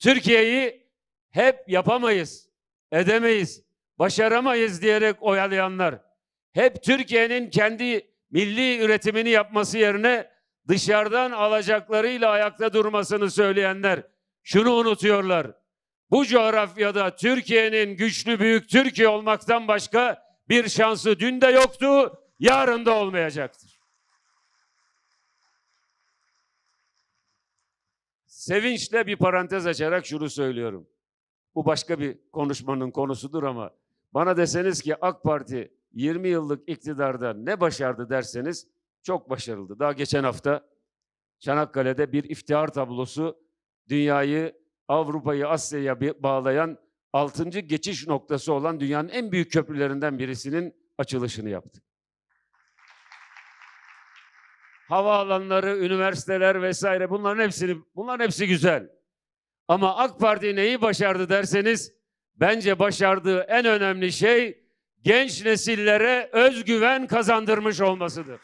Türkiye'yi hep yapamayız, edemeyiz, başaramayız diyerek oyalayanlar, hep Türkiye'nin kendi milli üretimini yapması yerine dışarıdan alacaklarıyla ayakta durmasını söyleyenler şunu unutuyorlar. Bu coğrafyada Türkiye'nin güçlü büyük Türkiye olmaktan başka bir şansı dün de yoktu, yarın da olmayacaktır. Sevinçle bir parantez açarak şunu söylüyorum. Bu başka bir konuşmanın konusudur ama bana deseniz ki AK Parti 20 yıllık iktidarda ne başardı derseniz çok başarıldı. Daha geçen hafta Çanakkale'de bir iftihar tablosu dünyayı Avrupa'yı Asya'ya bağlayan 6. geçiş noktası olan dünyanın en büyük köprülerinden birisinin açılışını yaptı. Havaalanları, üniversiteler vesaire bunların hepsini bunların hepsi güzel. Ama AK Parti neyi başardı derseniz bence başardığı en önemli şey genç nesillere özgüven kazandırmış olmasıdır.